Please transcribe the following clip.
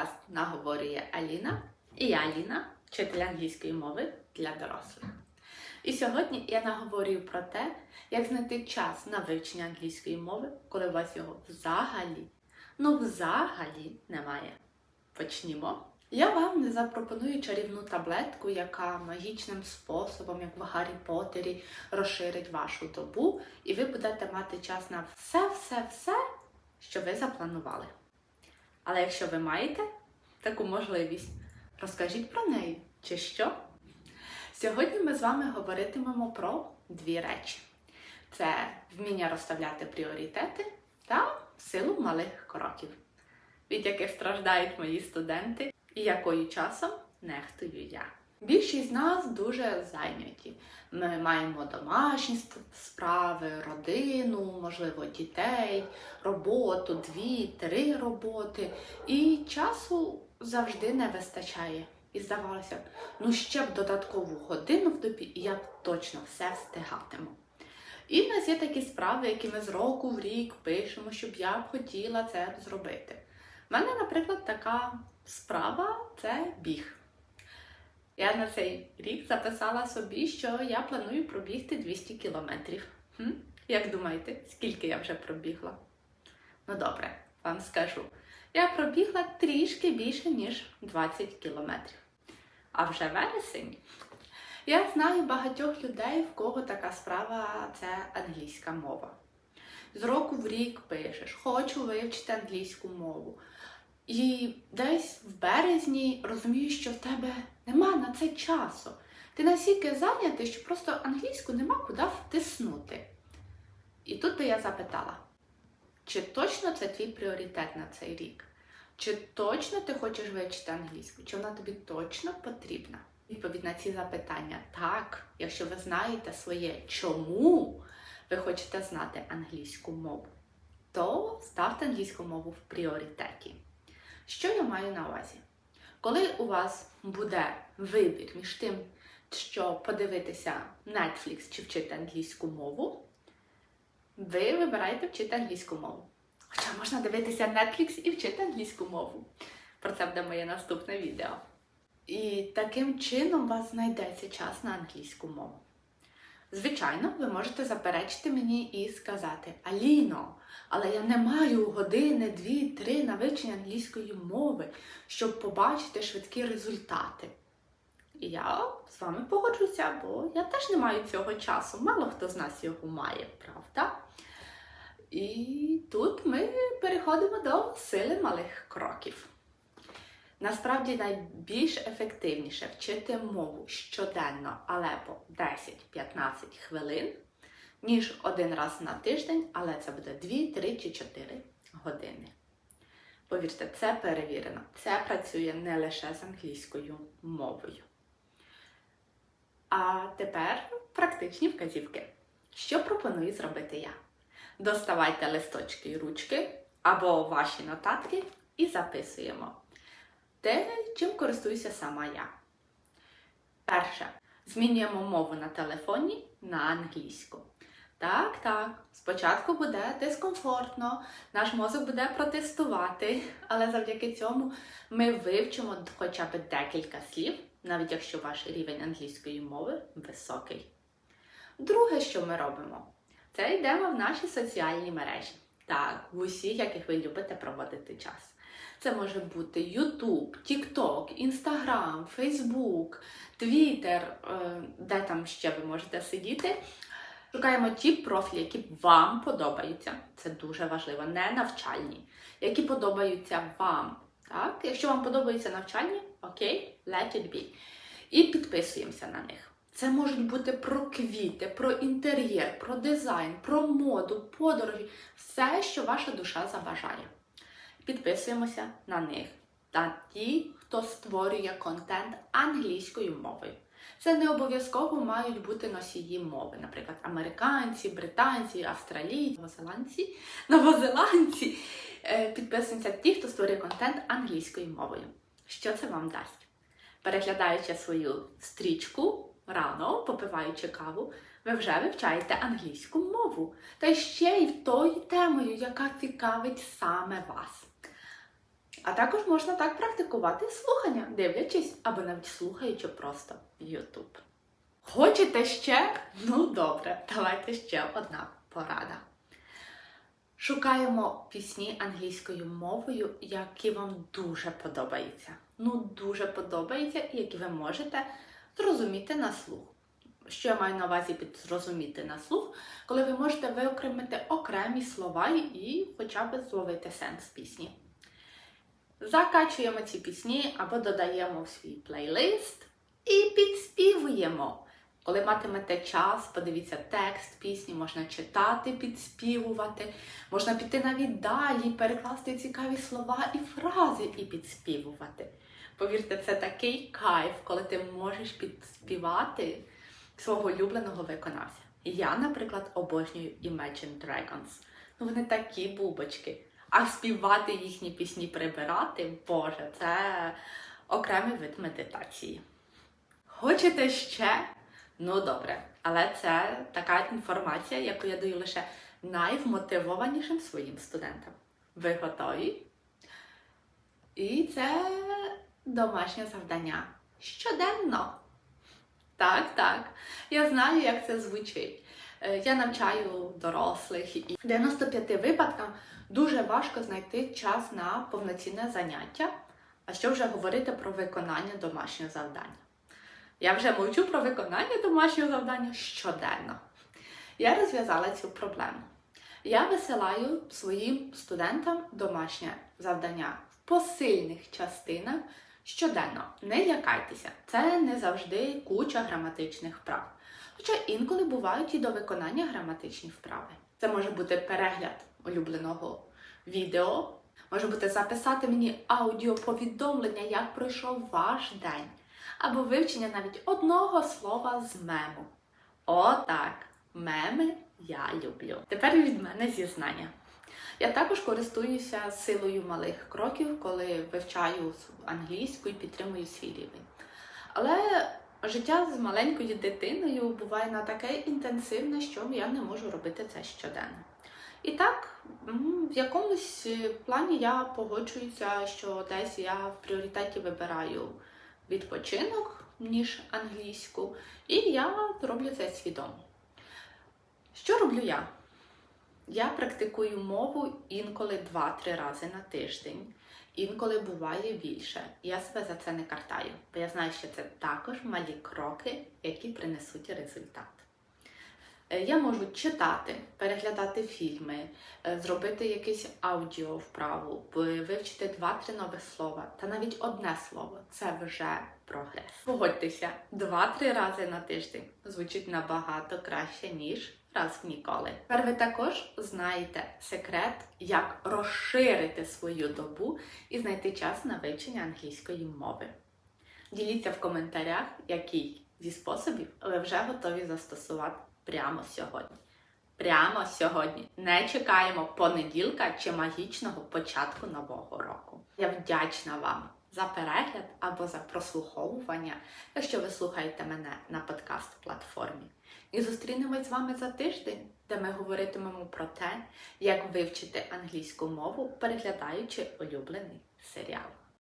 подкаст наговорює Аліна і я Аліна, вчитель англійської мови для дорослих. І сьогодні я наговорюю про те, як знайти час на вивчення англійської мови, коли у вас його взагалі, ну взагалі немає. Почнімо. Я вам не запропоную чарівну таблетку, яка магічним способом, як в Гаррі Поттері, розширить вашу добу, і ви будете мати час на все-все-все, що ви запланували. Але якщо ви маєте таку можливість, розкажіть про неї чи що? Сьогодні ми з вами говоритимемо про дві речі: це вміння розставляти пріоритети та силу малих кроків, від яких страждають мої студенти і якою часом нехтую я. Більшість з нас дуже зайняті. Ми маємо домашні справи, родину, можливо, дітей, роботу, дві-три роботи. І часу завжди не вистачає. І здавалося, б, ну ще б додаткову годину в добі, і я б точно все встигатиму. І в нас є такі справи, які ми з року в рік пишемо, щоб я б хотіла це зробити. У мене, наприклад, така справа це біг. Я на цей рік записала собі, що я планую пробігти 200 кілометрів. Хм? Як думаєте, скільки я вже пробігла? Ну добре, вам скажу. Я пробігла трішки більше, ніж 20 кілометрів. А вже вересень. Я знаю багатьох людей, в кого така справа це англійська мова. З року в рік пишеш, хочу вивчити англійську мову. І десь в березні розумієш, що в тебе нема на це часу. Ти настільки зайнятий, що просто англійську нема куди втиснути. І тут би я запитала, чи точно це твій пріоритет на цей рік? Чи точно ти хочеш вивчити англійську? Чи вона тобі точно потрібна? Відповідь на ці запитання так, якщо ви знаєте своє чому ви хочете знати англійську мову, то ставте англійську мову в пріоритеті. Що я маю на увазі? Коли у вас буде вибір між тим, що подивитися Netflix чи вчити англійську мову, ви вибираєте вчити англійську мову. Хоча можна дивитися Netflix і вчити англійську мову. Про це буде моє наступне відео. І таким чином у вас знайдеться час на англійську мову. Звичайно, ви можете заперечити мені і сказати: Аліно, але я не маю години, дві, три на вивчення англійської мови, щоб побачити швидкі результати. І я з вами погоджуся, бо я теж не маю цього часу. Мало хто з нас його має, правда? І тут ми переходимо до сили малих кроків. Насправді найбільш ефективніше вчити мову щоденно, але по 10-15 хвилин, ніж один раз на тиждень, але це буде 2, 3 чи 4 години. Повірте, це перевірено. Це працює не лише з англійською мовою. А тепер практичні вказівки. Що пропоную зробити я? Доставайте листочки і ручки або ваші нотатки і записуємо. Те, чим користуюся сама я. Перше. Змінюємо мову на телефоні на англійську. Так, так, спочатку буде дискомфортно, наш мозок буде протестувати, але завдяки цьому ми вивчимо хоча б декілька слів, навіть якщо ваш рівень англійської мови високий. Друге, що ми робимо, це йдемо в наші соціальні мережі. Так, в усіх, яких ви любите проводити час. Це може бути YouTube, TikTok, Instagram, Facebook, Twitter, де там ще ви можете сидіти. Шукаємо ті профілі, які вам подобаються. Це дуже важливо, не навчальні, які подобаються вам. Так? Якщо вам подобаються навчальні, окей, let it be. І підписуємося на них. Це можуть бути про квіти, про інтер'єр, про дизайн, про моду, подорожі, все, що ваша душа забажає підписуємося на них та ті, хто створює контент англійською мовою. Це не обов'язково мають бути носії мови, наприклад, американці, британці, австралійці, новозеландці. Новозеландці е, підписуємося ті, хто створює контент англійською мовою. Що це вам дасть? Переглядаючи свою стрічку рано, попиваючи каву, ви вже вивчаєте англійську мову. Та ще й тою темою, яка цікавить саме вас. А також можна так практикувати слухання, дивлячись або навіть слухаючи просто YouTube. Хочете ще? Ну добре, давайте ще одна порада. Шукаємо пісні англійською мовою, які вам дуже подобаються. Ну, дуже подобаються, які ви можете зрозуміти на слух. Що я маю на увазі під зрозуміти на слух, коли ви можете виокремити окремі слова і хоча б зловити сенс пісні. Закачуємо ці пісні або додаємо в свій плейлист і підспівуємо. Коли матимете час, подивіться текст пісні, можна читати, підспівувати, можна піти навіть далі, перекласти цікаві слова і фрази і підспівувати. Повірте, це такий кайф, коли ти можеш підспівати свого улюбленого виконавця. Я, наприклад, обожнюю Imagine Dragons. Ну, вони такі бубочки. А співати їхні пісні прибирати, Боже, це окремий вид медитації. Хочете ще? Ну добре, але це така інформація, яку я даю лише найвмотивованішим своїм студентам. Ви готові? І це домашнє завдання щоденно. Так, так. Я знаю, як це звучить. Е, Я навчаю дорослих і в 95 випадках дуже важко знайти час на повноцінне заняття, а що вже говорити про виконання домашнього завдання. Я вже мовчу про виконання домашнього завдання щоденно. Я розв'язала цю проблему. Я висилаю своїм студентам домашнє завдання в посильних частинах щоденно. Не лякайтеся, це не завжди куча граматичних вправ. Хоча інколи бувають і до виконання граматичні вправи. Це може бути перегляд улюбленого відео, може бути записати мені аудіоповідомлення, як пройшов ваш день, або вивчення навіть одного слова з мему. Отак, меми я люблю. Тепер від мене зізнання. Я також користуюся силою малих кроків, коли вивчаю англійську і підтримую свій рівень. Але життя з маленькою дитиною буває на таке інтенсивне, що я не можу робити це щоденно. І так, в якомусь е, плані я погоджуюся, що десь я в пріоритеті вибираю відпочинок, ніж англійську, і я роблю це свідомо. Що роблю я? Я практикую мову інколи 2-3 рази на тиждень, інколи буває більше. Я себе за це не картаю, бо я знаю, що це також малі кроки, які принесуть результат. Е, Я можу читати, переглядати фільми, е, зробити якийсь аудіо вправу, вивчити два-три нових слова та навіть одне слово це вже прогрес. Погодьтеся, два-три рази на тиждень звучить набагато краще, ніж раз в ніколи. Тепер ви також знаєте секрет, як розширити свою добу і знайти час на вивчення англійської мови. Діліться в коментарях, який зі способів ви вже готові застосувати прямо сьогодні. Прямо сьогодні. Не чекаємо понеділка чи магічного початку нового року. Я вдячна вам за перегляд або за прослуховування, якщо ви слухаєте мене на подкаст-платформі. І зустрінемось з вами за тиждень, де ми говоритимемо про те, як вивчити англійську мову, переглядаючи улюблений серіал.